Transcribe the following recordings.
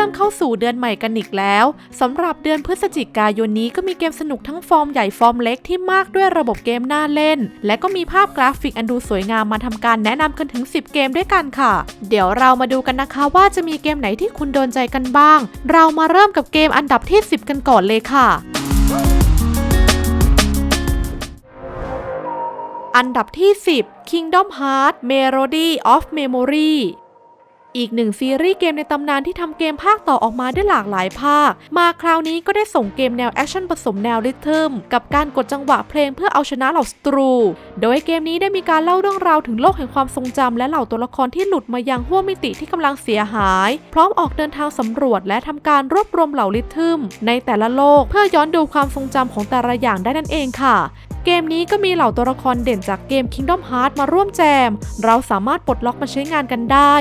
ริ่มเข้าสู่เดือนใหม่กันอีกแล้วสำหรับเดือนพฤศจิกายนนี้ก็มีเกมสนุกทั้งฟอร์มใหญ่ฟอร์มเล็กที่มากด้วยระบบเกมน่าเล่น และก็มีภาพกราฟิกอันดูสวยงามมาทำการแนะนำกันถึง 10 เกมด้วยกันค่ะ เดี๋ยวเรามาดูกันนะคะว่าจะมีเกมไหนที่คุณโดนใจกันบ้าง เรามาเริ่มกับเกมอันดับที่ 10 กันก่อนเลยค่ะอันดับที่ 10 Kingdom Hearts Melody of Memory อีกหนึ่งซีรีส์เกมในตำนานที่ทำเกมภาคต่อออกมาได้หลากหลายภาค มาคราวนี้ก็ได้ส่งเกมแนวแอคชั่นผสมแนวริทึมกับการกดจังหวะเพลงเพื่อเอาชนะเหล่าศัตรู โดยเกมนี้ได้มีการเล่าเรื่องราวถึงโลกแห่งความทรงจำและเหล่าตัวละครที่หลุดมายังห้วงมิติที่กำลังเสียหาย พร้อมออกเดินทางสำรวจและทำการรวบรวมเหล่าริทึมในแต่ละโลกเพื่อย้อนดูความทรงจำของแต่ละอย่างได้นั่นเองค่ะ เกมนี้ก็มีเหล่าตัวละครเด่นจากเกม Kingdom Hearts มาร่วมแจม เราสามารถปลดล็อกมาใช้งานกันได้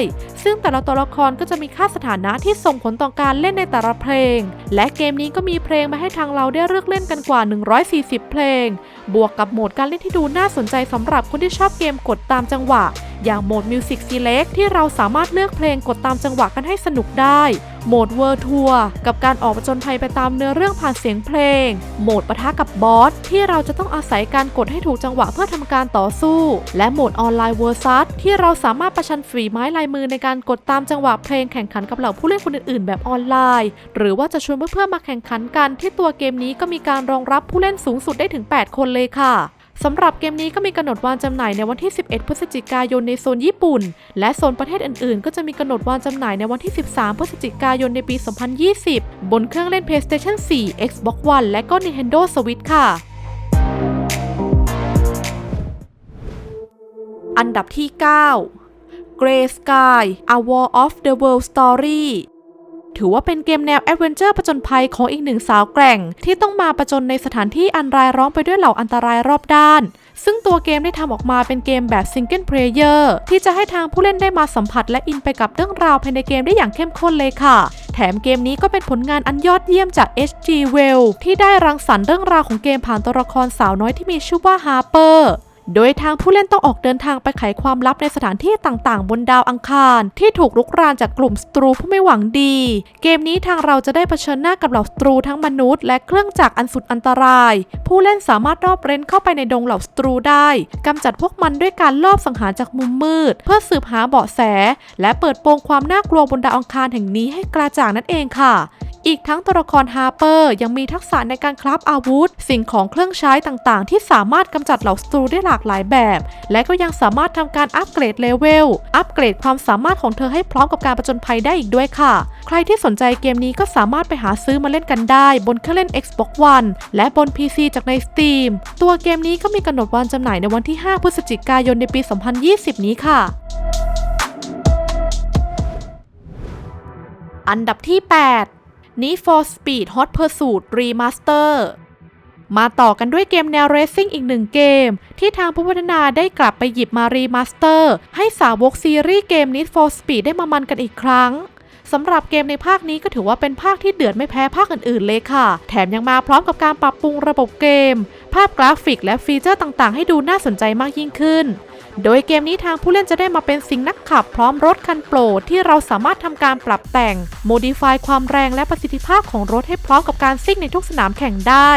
ซึ่งแต่ละตัวละครก็จะมีค่าสถานะที่ส่งผลต่อการเล่นในแต่ละเพลง และเกมนี้ก็มีเพลงมาให้ทางเราได้เลือกเล่นกันกว่า 140 เพลง บวกกับโหมดการเล่นที่ดูน่าสนใจสำหรับคนที่ชอบเกมกดตามจังหวะ อย่างโหมด Music Select ที่เราสามารถเลือกเพลงกดตามจังหวะกันให้สนุกได้ โหมด World Tour กับการออกประจนภัยไปตามเนื้อเรื่องผ่านเสียงเพลง โหมดปะทะกับบอสที่เราจะต้องอาศัยการกดให้ถูกจังหวะเพื่อทำการต่อสู้ และโหมดออนไลน์ Versus ที่เราสามารถประชันฝีไม้ลายมือในการกดตามจังหวะเพลงแข่งขันกับเหล่าผู้เล่นคนอื่นๆ แบบออนไลน์ หรือว่าจะชวนเพื่อนๆมาแข่งขันกันที่ตัวเกมนี้ก็มีการรองรับผู้เล่นสูงสุดได้ถึง 8 คนเลยค่ะ สำหรับเกมนี้ก็มีกำหนดวางจำหน่ายในวันที่ 11 พฤศจิกายนในโซนญี่ปุ่น และโซนประเทศอื่นๆ ก็จะมีกำหนดวางจำหน่ายในวันที่ 13 พฤศจิกายนในปี 2020 บนเครื่องเล่น PlayStation 4 Xbox One และก็ Nintendo Switch ค่ะ อันดับที่ 9 Grey Sky A War of the World Story ถือว่าเป็นเกมแนวแอดเวนเจอร์ผจญภัยของอีกหนึ่งสาวแกร่ง ที่ต้องมาประจนในสถานที่อันรายล้อมไปด้วยเหล่าอันตรายรอบด้าน ซึ่งตัวเกมได้ทำออกมาเป็นเกมแบบซิงเกิลเพลเยอร์ที่จะให้ทางผู้เล่นได้มาสัมผัสและอินไปกับเรื่องราวภายในเกมได้อย่างเข้มข้นเลยค่ะ แถมเกมนี้ก็เป็นผลงานอันยอดเยี่ยมจาก HG Well ที่ได้รังสรรค์เรื่องราวของเกมผ่านตัวละครสาวน้อยที่มีชื่อว่าฮาร์เปอร์ โดยทางผู้เล่นต้องออกเดินทางไปไขความลับในสถานที่ต่างๆ บนดาวอังคาร ที่ถูกรุกรานจากกลุ่มศัตรูผู้ไม่หวังดี เกมนี้ทางเราจะได้เผชิญหน้ากับเหล่าศัตรูทั้งมนุษย์และเครื่องจักรอันสุดอันตราย ผู้เล่นสามารถรอบเร้นเข้าไปในดงเหล่าศัตรูได้กำจัดพวกมันด้วยการลอบสังหารจากมุมมืด เพื่อสืบหาเบาะแส และเปิดโปงความน่ากลัวบนดาวอังคารแห่งนี้ให้กระจ่างนั่นเองค่ะ อีกทั้งตัวละครฮาร์เปอร์ยังมีทักษะในการคราฟอาวุธ สิ่งของเครื่องใช้ต่างๆ ที่สามารถกำจัดเหล่าศัตรูได้หลากหลายแบบ และก็ยังสามารถทำการอัปเกรดเลเวล อัปเกรดความสามารถของเธอให้พร้อมกับการประจนภัยได้อีกด้วยค่ะ ใครที่สนใจเกมนี้ก็สามารถไปหาซื้อมาเล่นกันได้ บนเครื่องเล่น Xbox One และบน PC จากใน Steam ตัวเกมนี้ก็มีกำหนดวันจำหน่ายในวันที่ 5 พฤศจิกายนในปี 2020 นี้ค่ะอันดับที่ 8 Need for Speed Hot Pursuit Remaster มาต่อกันด้วยเกมแนวเรซซิ่งอีกหนึ่งเกม ที่ทางผู้พัฒนาได้กลับไปหยิบมารีมาสเตอร์ ให้สาวกซีรีส์เกม Need for Speed ได้มามันกันอีกครั้งสำหรับเกมในภาคนี้ก็ถือว่าเป็นภาคที่เดือดไม่แพ้ภาคอื่นๆเลยค่ะ แถมยังมาพร้อมกับการปรับปรุงระบบเกม ภาพกราฟิกและฟีเจอร์ต่างๆ ให้ดูน่าสนใจมากยิ่งขึ้น โดยเกมนี้ทางผู้เล่นจะได้มาเป็นสิงนักขับพร้อมรถคันโปรดที่เราสามารถทำการปรับแต่ง โมดิฟายความแรงและประสิทธิภาพของรถให้พร้อมกับการซิ่งในทุกสนามแข่งได้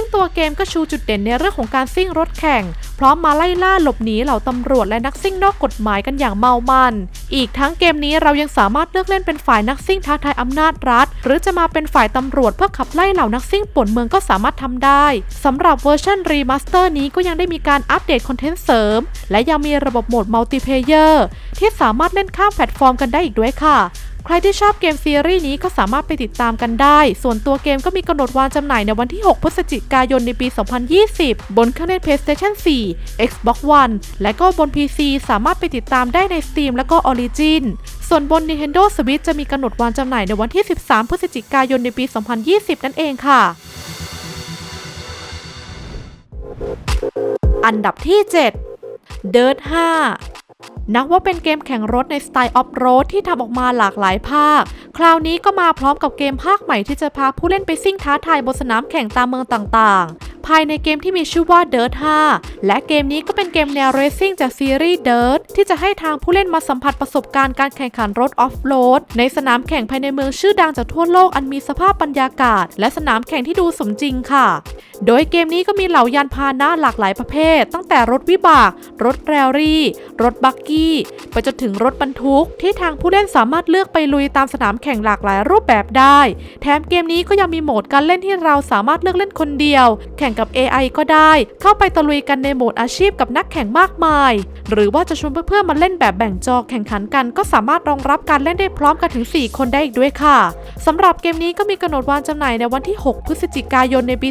ซึ่งตัวเกมก็ชูจุดเด่นในเรื่องของการซิ่งรถแข่ง พร้อมมาไล่ล่าหลบหนีเหล่าตำรวจและนักซิ่งนอกกฎหมายกันอย่างเมามัน อีกทั้งเกมนี้เรายังสามารถเลือกเล่นเป็นฝ่ายนักซิ่งท้าทายอำนาจรัฐ หรือจะมาเป็นฝ่ายตำรวจเพื่อขับไล่เหล่านักซิ่งป่วนเมืองก็สามารถทำได้สำหรับเวอร์ชันรีมาสเตอร์นี้ก็ยังได้มีการอัปเดตคอนเทนต์เสริม และยังมีระบบโหมดมัลติเพเยอร์ที่สามารถเล่นข้ามแพลตฟอร์มกันได้อีกด้วยค่ะ ใครที่ชอบเกมซีรีส์นี้ก็สามารถไปติดตามกันได้ ส่วนตัวเกมก็มีกำหนดวางจำหน่ายในวันที่ 6 พฤศจิกายนในปี 2020 บนเครื่องเล่น PlayStation 4 Xbox One และก็บน PC สามารถไปติดตามได้ใน Steam และก็ Origin ส่วนบน Nintendo Switch จะมีกำหนดวางจำหน่ายในวันที่ 13 พฤศจิกายนในปี 2020 นั่นเองค่ะ อันดับที่ 7 Dirt 5 นับว่าเป็นเกมแข่งรถในสไตล์ออฟโรดที่ทำออกมาหลากหลายภาค คราวนี้ก็มาพร้อมกับเกมภาคใหม่ที่จะพาผู้เล่นไปซิ่งท้าทายบนสนามแข่งตามเมืองต่างๆ ภายในเกมที่มีชื่อว่า Dirt 5 และเกมนี้ก็เป็นเกมแนวเรซิ่งจากซีรีส์ Dirt ที่จะให้ทางผู้เล่นมาสัมผัสประสบการณ์การแข่งขันรถออฟโรดในสนามแข่งภายในเมืองชื่อดังจากทั่วโลกอันมีสภาพบรรยากาศ และสนามแข่งที่ดูสมจริงค่ะ โดยเกมนี้ก็มีเหล่ายานพาหนะหลากหลายประเภท ตั้งแต่รถวิบาก รถแรลลี่ รถบักกี้ไปจนถึงรถบรรทุกที่ทางผู้เล่นสามารถเลือกไปลุยตามสนามแข่งหลากหลายรูปแบบได้ แถมเกมนี้ก็ยังมีโหมดการเล่นที่เราสามารถเลือกเล่นคนเดียว แข่งกับ AI ก็ได้ เข้าไปตะลุยกันในโหมดอาชีพกับนักแข่งมากมาย หรือว่าจะชวนเพื่อนๆมาเล่นแบบแบ่งจอแข่งขันกัน ก็สามารถรองรับการเล่นได้พร้อมกันถึง 4 คนได้อีกด้วยค่ะสำหรับเกมนี้ก็มีกำหนดวางจำหน่ายในวันที่ 6 พฤศจิกายนในปี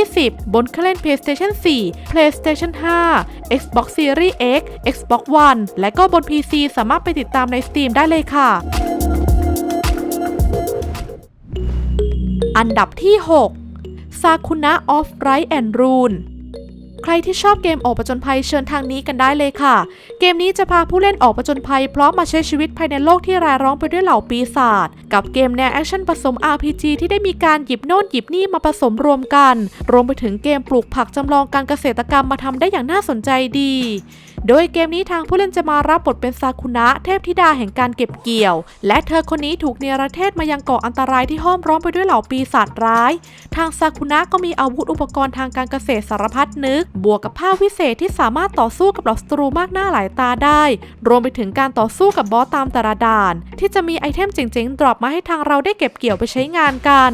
2020 บนเครื่องเล่น PlayStation 4 PlayStation 5 Xbox Series X Xbox One และและก็บน PC สามารถไปติดตามใน Steam ได้เลยค่ะ อันดับที่ 6 Sakuna of Right and Rune ใครที่ชอบเกมออกประจนภัยเชิญทางนี้กันได้เลยค่ะ เกมนี้จะพาผู้เล่นออกประจนภัยพร้อมมาใช้ชีวิตภายในโลกที่รายร้องไปด้วยเหล่าปีศาจกับเกมแนวแอคชั่นผสม RPG ที่ได้มีการหยิบโน่นหยิบนี่มาผสมรวมกัน รวมไปถึงเกมปลูกผักจำลองการเกษตรกรรมมาทำได้อย่างน่าสนใจดี โดยเกมนี้ทางผู้เล่นจะมารับบทเป็นซากุนะเทพธิดาแห่งการเก็บเกี่ยว และเธอคนนี้ถูกเนรเทศมายังเกาะอันตรายที่ห้อมร้อมไปด้วยเหล่าปีศาจร้าย ทางซากุนะก็มีอาวุธอุปกรณ์ทางการเกษตรสารพัดนึก บวกกับผ้าวิเศษที่สามารถต่อสู้กับเหล่าศัตรูมากหน้าหลายตาได้ รวมไปถึงการต่อสู้กับบอสตามแต่ละด่าน ที่จะมีไอเทมเจ๋งๆดรอปมาให้ทางเราได้เก็บเกี่ยวไปใช้งานกัน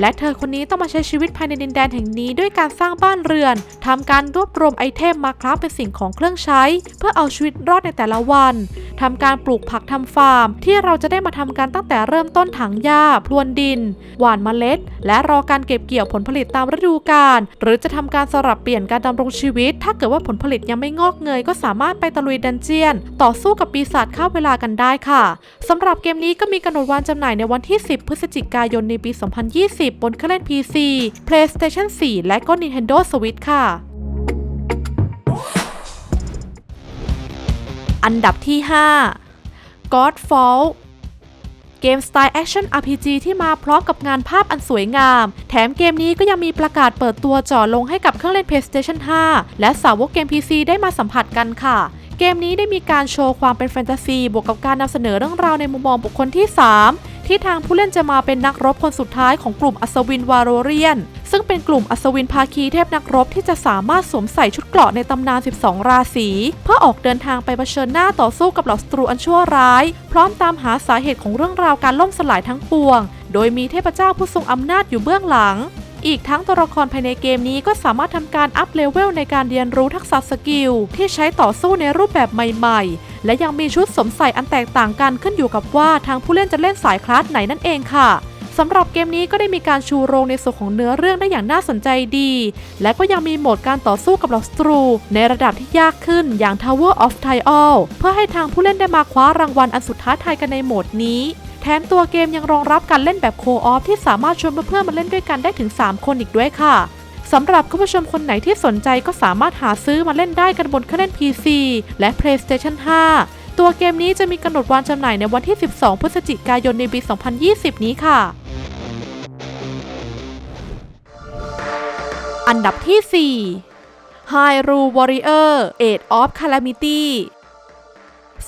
และเธอคนนี้ต้องมาใช้ชีวิตภายในดินแดนแห่งนี้ด้วยการสร้างบ้านเรือนทำการรวบรวมไอเทมมาคราฟเป็นสิ่งของเครื่องใช้เพื่อเอาชีวิตรอดในแต่ละวันทำการปลูกผักทำฟาร์ม ที่เราจะได้มาทำกันตั้งแต่เริ่มต้นถังหญ้าพรวนดิน หว่านเมล็ด และรอการเก็บเกี่ยวผลผลิตตามฤดูกาลหรือจะทำการสลับเปลี่ยนการดำรงชีวิต ถ้าเกิดว่าผลผลิตยังไม่งอกเงย ก็สามารถไปตะลุยดันเจียน ต่อสู้กับปีศาจข้าเวลากันได้ค่ะสำหรับเกมนี้ก็มีกำหนดวันจำหน่ายในวันที่ 10 พฤศจิกายนในปี 2020 บนเครื่องเล่น PC PlayStation 4 และก็ Nintendo Switch ค่ะ อันดับที่ 5 Godfall เกมสไตล์แอคชั่น RPG ที่มาพร้อมกับงานภาพอันสวยงาม แถมเกมนี้ก็ยังมีประกาศเปิดตัวจ่อลงให้กับเครื่องเล่น PlayStation 5 และสาวกเกม PC ได้มาสัมผัสกันค่ะ เกมนี้ได้มีการโชว์ความเป็นแฟนตาซี บวกกับการนำเสนอเรื่องราวในมุมมองบุคคลที่ 3 ที่ทางผู้เล่นจะมาเป็นนักรบคนสุดท้ายของกลุ่มอัศวินวาโรเรียน ซึ่งเป็นกลุ่มอัศวินภาคีเทพนักรบที่จะสามารถสวมใส่ชุดเกราะในตำนาน 12 ราศี เพื่อออกเดินทางไปเผชิญหน้าต่อสู้กับเหล่าศัตรูอันชั่วร้าย พร้อมตามหาสาเหตุของเรื่องราวการล่มสลายทั้งปวง โดยมีเทพเจ้าผู้ทรงอำนาจอยู่เบื้องหลัง อีกทั้งตัวละครภายในเกมนี้ก็สามารถทำการอัพเลเวลในการเรียนรู้ทักษะสกิลที่ใช้ต่อสู้ในรูปแบบใหม่ ๆ และยังมีชุดสมใส่อันแตกต่างกันขึ้นอยู่กับว่าทางผู้เล่นจะเล่นสายคลาสไหนนั่นเองค่ะสำหรับเกมนี้ก็ได้มีการชูโรงในส่วนของเนื้อเรื่องได้อย่างน่าสนใจดี และก็ยังมีโหมดการต่อสู้กับเหล่าศัตรู ในระดับที่ยากขึ้นอย่าง Tower of t i a l เพื่อให้ทางผู้เล่นได้มาคว้ารางวัลอันสุดท้าทายกันในโหมดนี้ แถมตัวเกมยังรองรับการเล่นแบบโคออฟที่สามารถชวนเพื่อนๆมาเล่นด้วยกันได้ถึง 3 คนอีกด้วยค่ะสำหรับคุณผู้ชมคนไหนที่สนใจก็สามารถหาซื้อมาเล่นได้กันบนเครื่องเล่น PC และ PlayStation 5 ตัวเกมนี้จะมีกำหนดวางจำหน่ายในวันที่ 12 พฤศจิกายนในปี 2020 นี้ค่ะ อันดับที่ 4 Hyrule Warrior Age of Calamity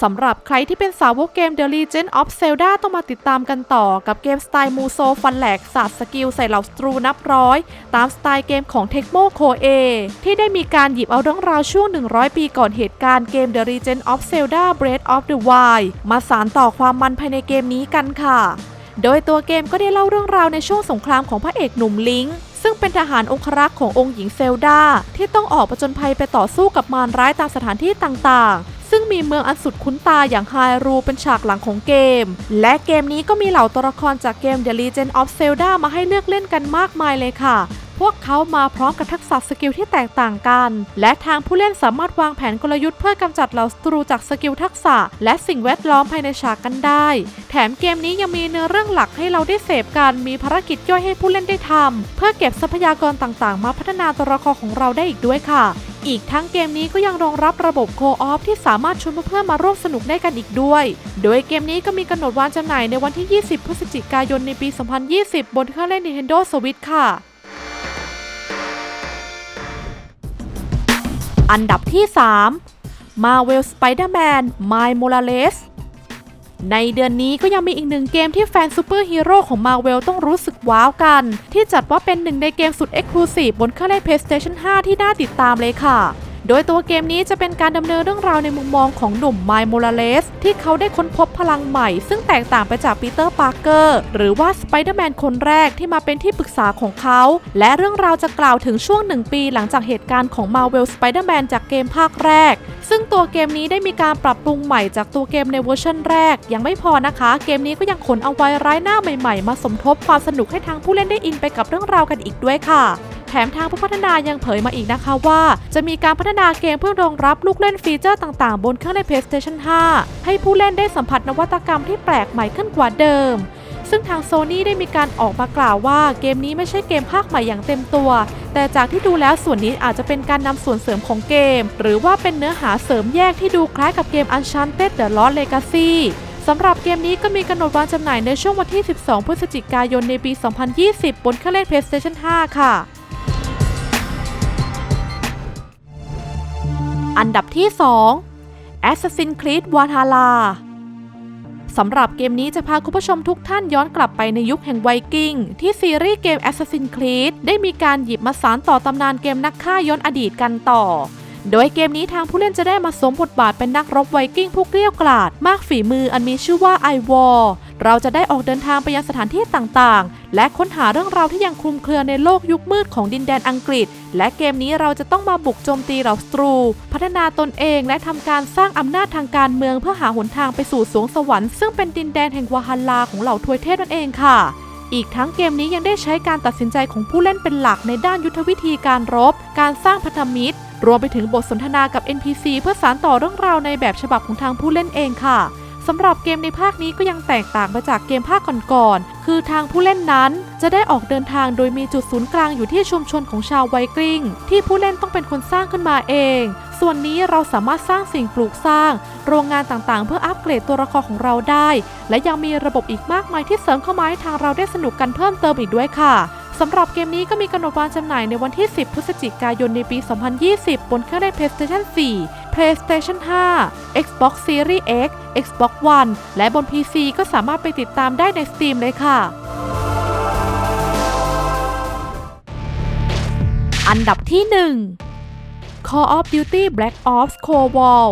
สำหรับใครที่เป็นสาวกเกม The Legend of Zelda ต้องมาติดตามกันต่อกับเกมสไตล์มูโซฟันแหลกสาดสกิลใส่เหล่าสตรูนับร้อย ตามสไตล์เกมของ Tecmo Koei ที่ได้มีการหยิบเอาเรื่องราวช่วง 100 ปีก่อนเหตุการณ์เกม The Legend of Zelda Breath of the Wild มาสานต่อความมันภายในเกมนี้กันค่ะ โดยตัวเกมก็ได้เล่าเรื่องราวในช่วงสงครามของพระเอกหนุ่มลิงซึ่งเป็นทหารองครักษ์ขององค์หญิงเซลดาที่ต้องออกประจนภัยไปต่อสู้กับมารร้ายตามสถานที่ต่างๆซึ่ง มีเมืองอันสุดคุ้นตาอย่างไฮรูเป็นฉากหลังของเกม และเกมนี้ก็มีเหล่าตัวละครจากเกม The Legend of Zelda มาให้เลือกเล่นกันมากมายเลยค่ะพวกเขามาพร้อมกับทักษะสกิลที่แตกต่างกัน และทางผู้เล่นสามารถวางแผนกลยุทธ์เพื่อกำจัดเหล่าศัตรูจากสกิลทักษะ และสิ่งแวดล้อมภายในฉากกันได้ แถมเกมนี้ยังมีเนื้อเรื่องหลักให้เราได้เสพกัน มีภารกิจย่อยให้ผู้เล่นได้ทำเพื่อเก็บทรัพยากรต่างๆ มาพัฒนาตัวละครของเราได้อีกด้วยค่ะ อีกทั้งเกมนี้ก็ยังรองรับระบบโคออฟที่สามารถชวนเพื่อนๆมาร่วมสนุกได้กันอีกด้วย โดยเกมนี้ก็มีกำหนดวางจำหน่ายในวันที่ 20 พฤศจิกายนในปี 2020 บนเครื่องเล่น Nintendo Switch ค่ะ อันดับที่ 3 Marvel Spider-Man Miles Morales ในเดือนนี้ก็ยังมีอีกหนึ่งเกมที่แฟนซูเปอร์ฮีโร่ของมาเวลต้องรู้สึกว้าวกัน ที่จัดว่าเป็นหนึ่งในเกมสุดเอ็กซ์คลูซีฟบนเครื่องเล่น PlayStation 5 ที่น่าติดตามเลยค่ะ โดยตัวเกมนี้จะเป็นการดำเนินเรื่องราวในมุมมองของหนุ่มไมล์โมราเลสที่เขาได้ค้นพบพลังใหม่ ซึ่งแตกต่างไปจากปีเตอร์ปาร์เกอร์หรือว่าสไปเดอร์แมนคนแรกที่มาเป็นที่ปรึกษาของเขา และเรื่องราวจะกล่าวถึงช่วงหนึ่งปีหลังจากเหตุการณ์ของ Marvel Spider-Man จากเกมภาคแรก ซึ่งตัวเกมนี้ได้มีการปรับปรุงใหม่จากตัวเกมในเวอร์ชันแรก ยังไม่พอนะคะ เกมนี้ก็ยังขนเอาไว้ร้ายหน้าใหม่ ๆ มาสมทบความสนุกให้ทางผู้เล่นได้อินไปกับเรื่องราวกันอีกด้วยค่ะ แถมทางผู้พัฒนายังเผยมาอีกนะคะว่า จะมีการพัฒนาเกมเพื่อรองรับลูกเล่นฟีเจอร์ต่างๆ บนเครื่องใน PlayStation 5 ให้ผู้เล่นได้สัมผัสนวัตกรรมที่แปลกใหม่ขึ้นกว่าเดิม ซึ่งทางโซนี่ได้มีการออกมากล่าวว่าเกมนี้ไม่ใช่เกมภาคใหม่อย่างเต็มตัว แต่จากที่ดูแล้วส่วนนี้อาจจะเป็นการนำส่วนเสริมของเกม หรือว่าเป็นเนื้อหาเสริมแยกที่ดูคล้ายกับเกม Uncharted The Lost Legacy สำหรับเกมนี้ก็มีกำหนดวางจำหน่ายในช่วงวันที่ 12 พฤศจิกายนในปี 2020 บนเครื่องเล่น PlayStation 5 ค่ะ อันดับที่ 2 Assassin's Creed Valhalla สำหรับเกมนี้จะพาคุณผู้ชมทุกท่านย้อนกลับไปในยุคแห่งไวกิ้ง ที่ซีรีส์เกม Assassin's Creed ได้มีการหยิบมาสานต่อตำนานเกมนักฆ่าย้อนอดีตกันต่อ โดยเกมนี้ทางผู้เล่นจะได้มาสวมบทบาทเป็นนักรบไวกิ้งผู้เกลี้ยกล่อมมากฝีมืออันมีชื่อว่าไอวอร์ เราจะได้ออกเดินทางไปยังสถานที่ต่างๆ และค้นหาเรื่องราวที่ยังคลุมเครือในโลกยุคมืดของดินแดนอังกฤษ และเกมนี้เราจะต้องมาบุกโจมตีเหล่าสตรู พัฒนาตนเองและทำการสร้างอำนาจทางการเมืองเพื่อหาหนทางไปสู่สวงสวรรค์ซึ่งเป็นดินแดนแห่งวาฮัลลาของเหล่าทวยเทพนั่นเองค่ะอีกทั้งเกมนี้ยังได้ใช้การตัดสินใจของผู้เล่นเป็นหลักในด้านยุทธวิธีการรบ การสร้างพันธมิตร รวมไปถึงบทสนทนากับ NPC เพื่อสานต่อเรื่องราวในแบบฉบับของทางผู้เล่นเองค่ะ สำหรับเกมในภาคนี้ก็ยังแตกต่างไปจากเกมภาคก่อนๆ คือทางผู้เล่นนั้นจะได้ออกเดินทางโดยมีจุดศูนย์กลางอยู่ที่ชุมชนของชาวไวกิ้งที่ผู้เล่นต้องเป็นคนสร้างขึ้นมาเอง ส่วนนี้เราสามารถสร้างสิ่งปลูกสร้าง โรงงานต่างๆ เพื่ออัปเกรดตัวละครของเราได้ และยังมีระบบอีกมากมายที่เสริมเข้ามาให้ทางเราได้สนุกกันเพิ่มเติมอีกด้วยค่ะสำหรับเกมนี้ก็มีกำหนดวางจำหน่ายในวันที่ 10 พฤศจิกายนในปี 2020 บนเครื่องเล่น PlayStation 4 PlayStation 5 Xbox Series X Xbox One และบน PC ก็สามารถไปติดตามได้ใน Steam เลยค่ะ อันดับที่ 1 Call of Duty Black Ops Cold War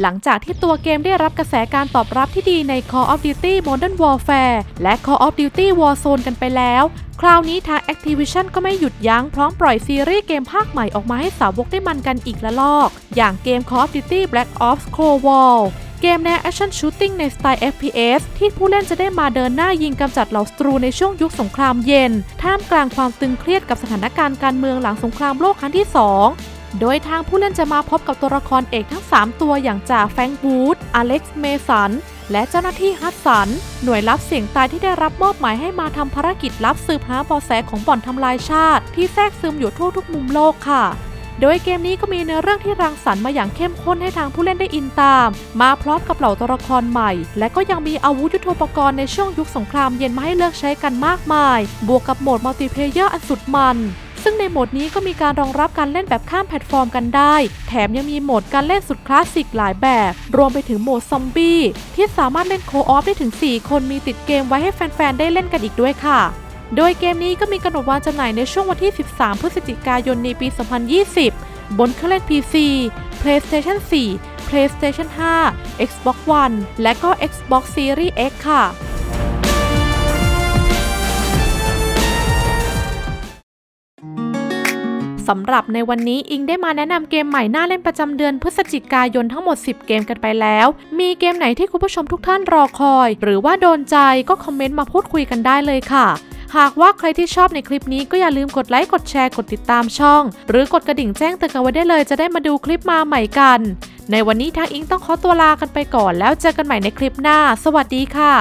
หลังจากที่ตัวเกมได้รับกระแสการตอบรับที่ดีใน Call of Duty Modern Warfare และ Call of Duty Warzone กันไปแล้ว คราวนี้ทาง Activision ก็ไม่หยุดยั้งพร้อมปล่อยซีรีส์เกมภาคใหม่ออกมาให้สาวกได้มันกันอีกละลอก อย่างเกม Call of Duty Black Ops Cold War เกมแนว Action Shooting ในสไตล์ FPS ที่ผู้เล่นจะได้มาเดินหน้ายิงกำจัดเหล่าศัตรูในช่วงยุคสงครามเย็น ท่ามกลางความตึงเครียดกับสถานการณ์การเมืองหลังสงครามโลกครั้งที่ 2 โดยทางผู้เล่นจะมาพบกับตัวละครเอกทั้ง 3 ตัวอย่างจ่าแฟงบูธอเล็กซ์เมสัน และเจ้าหน้าที่ฮัตสัน หน่วยลับเสี่ยงตายที่ได้รับมอบหมายให้มาทำภารกิจลับสืบหาเบาะแสของบ่อนทำลายชาติ ที่แทรกซึมอยู่ทั่วทุกมุมโลกค่ะโดยเกมนี้ก็มีเนื้อเรื่องที่รังสรรค์มาอย่างเข้มข้นให้ทางผู้เล่นได้อินตาม มาพร้อมกับเหล่าตัวละครใหม่ และก็ยังมีอาวุธยุทโธปกรณ์ในช่วงยุคสงครามเย็นมาให้เลือกใช้กันมากมาย บวกกับโหมดมัลติเพลเยอร์อันสุดมัน ซึ่งในโหมดนี้ก็มีการรองรับการเล่นแบบข้ามแพลตฟอร์มกันได้ แถมยังมีโหมดการเล่นสุดคลาสสิกหลายแบบ รวมไปถึงโหมดซอมบี้ที่สามารถเล่นโคออฟได้ถึง 4 คนมีติดเกมไว้ให้แฟนๆ ได้เล่นกันอีกด้วยค่ะโดยเกมนี้ก็มีกำหนดวางจำหน่ายในช่วงวันที่ 13 พฤศจิกายนในปี 2020 บนเครื่องเล่น PC PlayStation 4 PlayStation 5 Xbox One และก็ Xbox Series X ค่ะ สำหรับในวันนี้อิงได้มาแนะนำเกมใหม่น่าเล่นประจำเดือนพฤศจิกายนทั้งหมด 10 เกมกันไปแล้ว มีเกมไหนที่คุณผู้ชมทุกท่านรอคอย หรือว่าโดนใจก็คอมเมนต์มาพูดคุยกันได้เลยค่ะหากว่าใครที่ชอบในคลิปนี้ก็อย่าลืมกดไลค์ กดแชร์ กดติดตามช่อง หรือกดกระดิ่งแจ้งเตือนกันไว้ได้เลยจะได้มาดูคลิปมาใหม่กัน ในวันนี้ทางอิงต้องขอตัวลากันไปก่อนแล้วเจอกันใหม่ในคลิปหน้า สวัสดีค่ะ